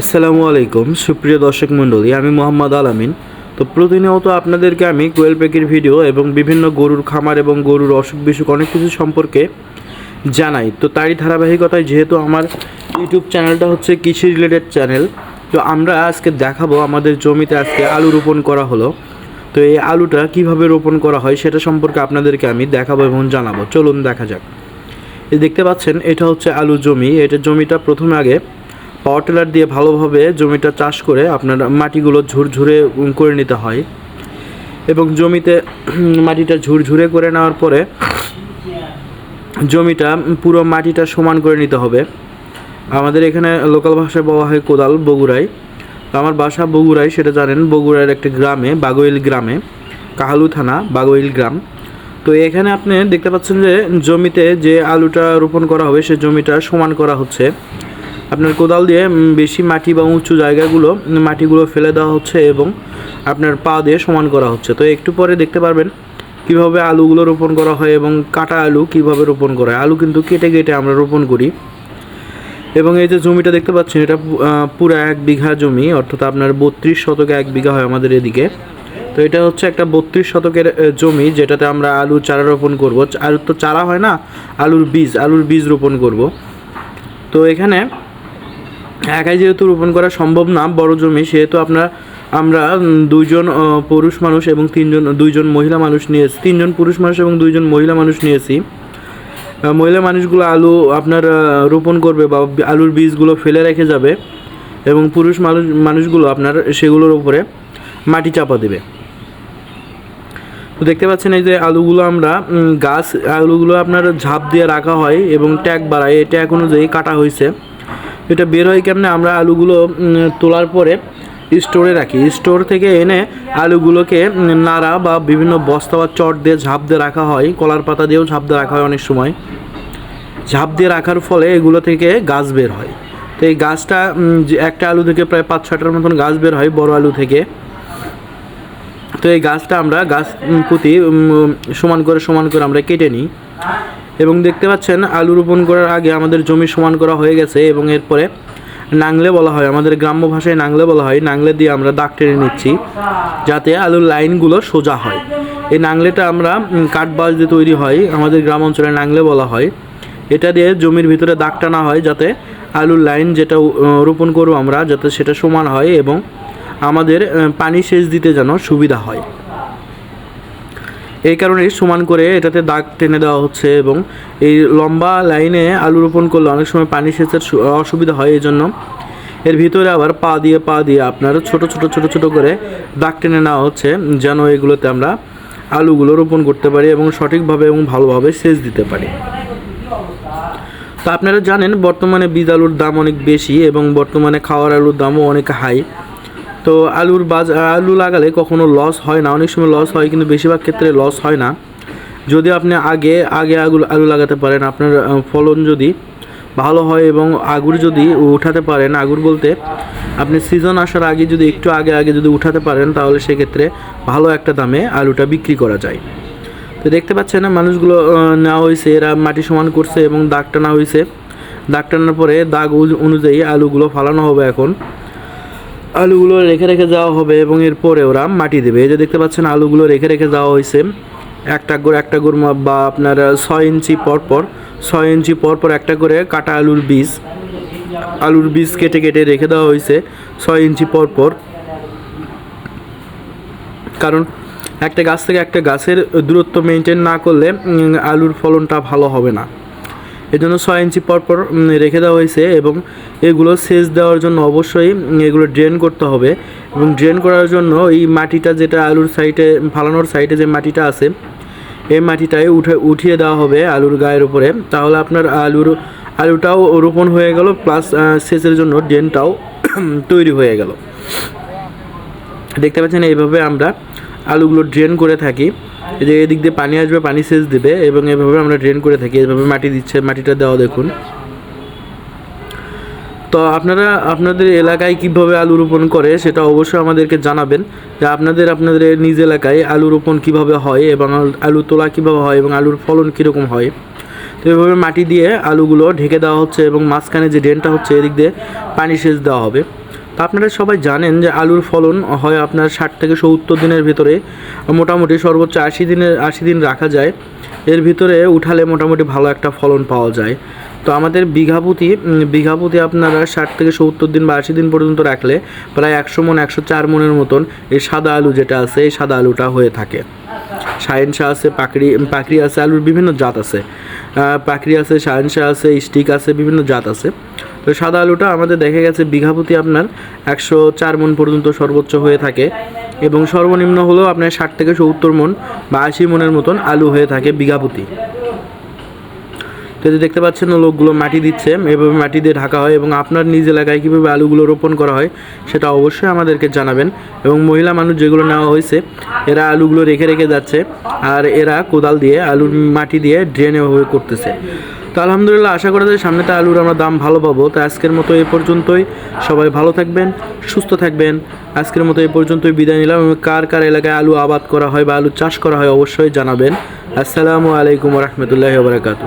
আসসালামু আলাইকুম, সুপ্রিয় দর্শক মণ্ডলী, আমি মোহাম্মদ আলামিন। তো প্রতিনিয়ত আপনাদেরকে আমি কোয়েল পাখির ভিডিও এবং বিভিন্ন গরুর খামার এবং গরুর অসুখ বিসুখ অনেক কিছু সম্পর্কে জানাই। তো তারই ধারাবাহিকতায় যেহেতু আমার ইউটিউব চ্যানেলটা হচ্ছে কৃষি রিলেটেড চ্যানেল, তো আমরা আজকে দেখাবো আমাদের জমিতে আজকে আলু রোপণ করা হলো। তো এই আলুটা কীভাবে রোপণ করা হয় সেটা সম্পর্কে আপনাদেরকে আমি দেখাবো এবং জানাব। চলুন দেখা যাক। এই দেখতে পাচ্ছেন, এটা হচ্ছে আলু জমি। এটা জমিটা প্রথমে আগে পাওয়ার টিলার দিয়ে ভালোভাবে জমিটা চাষ করে আপনার মাটিগুলো ঝুরঝুরে করে নিতে হয়। এবং জমিতে মাটিটা ঝুরঝুরে করে নেওয়ার পরে জমিটা পুরো মাটিটা সমান করে নিতে হবে। আমাদের এখানে লোকাল ভাষায় বলা হয় কোদাল বগুড়ায় আমার বাসা বগুড়ায় সেটা জানেন, বগুড়ার একটা গ্রামে, বাগোইল গ্রামে, কাহালু থানা, বাগোইল গ্রাম। তো এখানে আপনি দেখতে পাচ্ছেন যে জমিতে যে আলুটা রোপণ করা হবে, সে জমিটা সমান করা হচ্ছে। আপনার কোদাল দিয়ে বেশি মাটি বা উঁচু জায়গাগুলো মাটিগুলো ফেলে দেওয়া হচ্ছে এবং আপনার পা দিয়ে সমান করা হচ্ছে। তো একটু পরে দেখতে পারবেন কীভাবে আলুগুলো রোপণ করা হয় এবং কাটা আলু কীভাবে রোপণ করা হয়। আলু কিন্তু কেটে কেটে আমরা রোপণ করি। এবং এই যে জমিটা দেখতে পাচ্ছেন, এটা পুরো এক বিঘা জমি, অর্থাৎ আপনার বত্রিশ শতকে এক বিঘা হয় আমাদের এদিকে। তো এটা হচ্ছে একটা বত্রিশ শতকের জমি যেটাতে আমরা আলু চারা রোপণ করব। আলুর তো চারা হয় না, আলুর বীজ আলুর বীজ রোপণ করব। তো এখানে একাই যেহেতু রোপণ করা সম্ভব না, বড় জমি, সেহেতু আপনার, আমরা দুইজন পুরুষ মানুষ এবং তিনজন, দুইজন মহিলা মানুষ নিয়েছি, তিনজন পুরুষ মানুষ এবং দুইজন মহিলা মানুষ নিয়েছি। মহিলা মানুষগুলো আলু আপনার রোপণ করবে বা আলুর বীজগুলো ফেলে রেখে যাবে এবং পুরুষ মানুষ, মানুষগুলো আপনার সেগুলোর উপরে মাটি চাপা দেবে। দেখতে পাচ্ছেন এই যে আলুগুলো আমরা গাছ, আলুগুলো আপনার ঝাঁপ দিয়ে রাখা হয় এবং ট্যাগ বাড়ায় এই ট্যাগ অনুযায়ী কাটা হয়েছে। এটা বের হয় কেমনে? আমরা আলুগুলো তোলার পরে স্টোরে রাখি। স্টোর থেকে এনে আলুগুলোকে নাড়া বা বিভিন্ন বস্তা বা চট দিয়ে ঝাঁপ দিয়ে রাখা হয়। কলার পাতা দিয়েও ঝাঁপ দিয়ে রাখা হয় অনেক সময়। ঝাঁপ দিয়ে রাখার ফলে এগুলো থেকে গাছ বের হয়। তো এই গাছটা একটা আলু থেকে প্রায় পাঁচ ছটার মতন গাছ বের হয় বড় আলু থেকে। তো এই গাছটা আমরা গাছ প্রতি সমান করে সমান করে আমরা কেটে নিই। এবং দেখতে পাচ্ছেন, আলু রোপণ করার আগে আমাদের জমি সমান করা হয়ে গেছে এবং এরপরে নাংলে বলা হয়, আমাদের গ্রাম্য ভাষায় নাংলে বলা হয় নাংলে দিয়ে আমরা দাগ টেনে নিচ্ছি যাতে আলুর লাইনগুলো সোজা হয়। এই নাংলেটা আমরা কাঠ বাঁশ দিয়ে তৈরি হয়, আমাদের গ্রাম অঞ্চলে নাংলে বলা হয়। এটা দিয়ে জমির ভিতরে দাগ টানা হয় যাতে আলুর লাইন যেটা রোপণ করব আমরা, যাতে সেটা সমান হয় এবং আমাদের পানি সেচ দিতে যেন সুবিধা হয়। এই কারণে সমান করে এটাতে দাগ টেনে দেওয়া হচ্ছে এবং এই লম্বা লাইনে আলু রোপণ করলে অনেক সময় পানি সেচের অসুবিধা হয় এই জন্য এর ভিতরে আবার পা দিয়ে পা দিয়ে আপনার ছোট ছোট ছোট ছোট করে দাগ টেনে নেওয়া হচ্ছে যেন এগুলোতে আমরা আলুগুলো রোপণ করতে পারি এবং সঠিকভাবে এবং ভালোভাবে সেচ দিতে পারি। তো আপনারা জানেন বর্তমানে বীজ আলুর দাম অনেক বেশি এবং বর্তমানে খাওয়ার আলুর দামও অনেক হাই। তো আলুর বাজ, আলু লাগালে কখনো লস হয় না। অনেক সময় লস হয়, কিন্তু বেশিরভাগ ক্ষেত্রে লস হয় না। যদি আপনি আগে আগে আলু আলু লাগাতে পারেন, আপনার ফলন যদি ভালো হয় এবং আগুর যদি উঠাতে পারেন, আগুর বলতে আপনি সিজন আসার আগে যদি একটু আগে আগে যদি উঠাতে পারেন, তাহলে সেক্ষেত্রে ভালো একটা দামে আলুটা বিক্রি করা যায়। তো দেখতে পাচ্ছেন না, মানুষগুলো নেওয়া হয়েছে, এরা মাটি সমান করছে এবং দাগ টানা হয়েছে। দাগ টানার পরে দাগ অনুযায়ী আলুগুলো ফালানো হবে এখন। আলুগুলো রেখে রেখে যাওয়া হবে এবং এরপরে ওরা মাটি দেবে। এই যে দেখতে পাচ্ছেন, আলুগুলো রেখে রেখে যাওয়া হয়েছে। একটা করে একটা করে বা আপনার ছয় ইঞ্চি পর পর, ছয় ইঞ্চি পর পর একটা করে কাটা আলুর বীজ আলুর বীজ কেটে কেটে রেখে দেওয়া হয়েছে ছয় ইঞ্চি পর পর। কারণ একটা গাছ থেকে একটা গাছের দূরত্ব মেনটেন না করলে আলুর ফলনটা ভালো হবে না। এজন্য ছয় ইঞ্চি পর পর রেখে দেওয়া হয়েছে এবং এগুলো সেচ দেওয়ার জন্য অবশ্যই এগুলো ড্রেন করতে হবে এবং ড্রেন করার জন্য এই মাটিটা যেটা আলুর সাইডে ফালানোর সাইডে যে মাটিটা আছে, এই মাটিটাই উঠে, উঠিয়ে দেওয়া হবে আলুর গায়ের উপরে। তাহলে আপনার আলুর, আলুটাও রোপণ হয়ে গেল প্লাস সেচের জন্য ড্রেনটাও তৈরি হয়ে গেল। দেখতে পাচ্ছেন এইভাবে আমরা আলুগুলো ড্রেন করে থাকি। এই যে এদিক দিয়ে পানি আসবে, পানি সেচ দেবে এবং এভাবে আমরা ড্রেন করে থাকি। এভাবে মাটি দিচ্ছে, মাটিটা দেওয়া দেখুন। তো আপনারা, আপনাদের এলাকায় কীভাবে আলু রোপণ করে সেটা অবশ্যই আমাদেরকে জানাবেন। যে আপনাদের আপনাদের নিজ এলাকায় আলু রোপণ কীভাবে হয় এবং আল- তোলা কীভাবে হয় এবং আলুর ফলন কীরকম হয়। তো এভাবে মাটি দিয়ে আলুগুলো ঢেকে দেওয়া হচ্ছে এবং মাঝখানে যে ড্রেনটা হচ্ছে, এদিক দিয়ে পানি সেচ দেওয়া হবে। আপনারা সবাই জানেন যে আলুর ফলন হয় আপনার ষাট থেকে সত্তর দিনের ভিতরে, মোটামুটি সর্বোচ্চ আশি দিনের, আশি দিন রাখা যায়। এর ভিতরে উঠালে মোটামুটি ভালো একটা ফলন পাওয়া যায়। তো আমাদের বিঘাপতি বিঘাপতি আপনারা ষাট থেকে সত্তর দিন বা আশি দিন পর্যন্ত রাখলে প্রায় একশো মন, একশো চার মনের মতন এই সাদা আলু যেটা আছে, এই সাদা আলুটা হয়ে থাকে। শাহিনশা আছে, পাকড়ি পাকড়ি আছে, আলুর বিভিন্ন জাত আছে। পাকড়ি আছে শাহিনশা আছে, স্টিক আছে, বিভিন্ন জাত আছে। তো সাদা আলুটা আমাদের দেখা গেছে বিঘাপতি আপনার একশো চার মন পর্যন্ত সর্বোচ্চ হয়ে থাকে। এবং সর্বনিম্ন হলেও আপনার ষাট থেকে সত্তর মন বা আশি মনের মতন আলু হয়ে থাকে বিঘাপতি তো দেখতে পাচ্ছেন, লোকগুলো মাটি দিচ্ছে, এভাবে মাটি দিয়ে ঢাকা হয় এবং আপনার নিজ এলাকায় কীভাবে আলুগুলো রোপণ করা হয় সেটা অবশ্যই আমাদেরকে জানাবেন। এবং মহিলা মানুষ যেগুলো নেওয়া হয়েছে, এরা আলুগুলো রেখে রেখে যাচ্ছে আর এরা কোদাল দিয়ে, আলুর মাটি দিয়ে ড্রেন করতেছে। তো আলহামদুলিল্লাহ, আশা করা যায় সামনে তো আলুর আমরা দাম ভালো পাবো। তো আজকের মতো এ পর্যন্তই। সবাই ভালো থাকবেন, সুস্থ থাকবেন। আজকের মতো এ পর্যন্তই বিদায় নিলাম এবং কার কার এলাকায় আলু আবাদ করা হয় বা আলু চাষ করা হয় অবশ্যই জানাবেন। আসসালামু আলাইকুম রহমতুল্লাহ বারাকাতু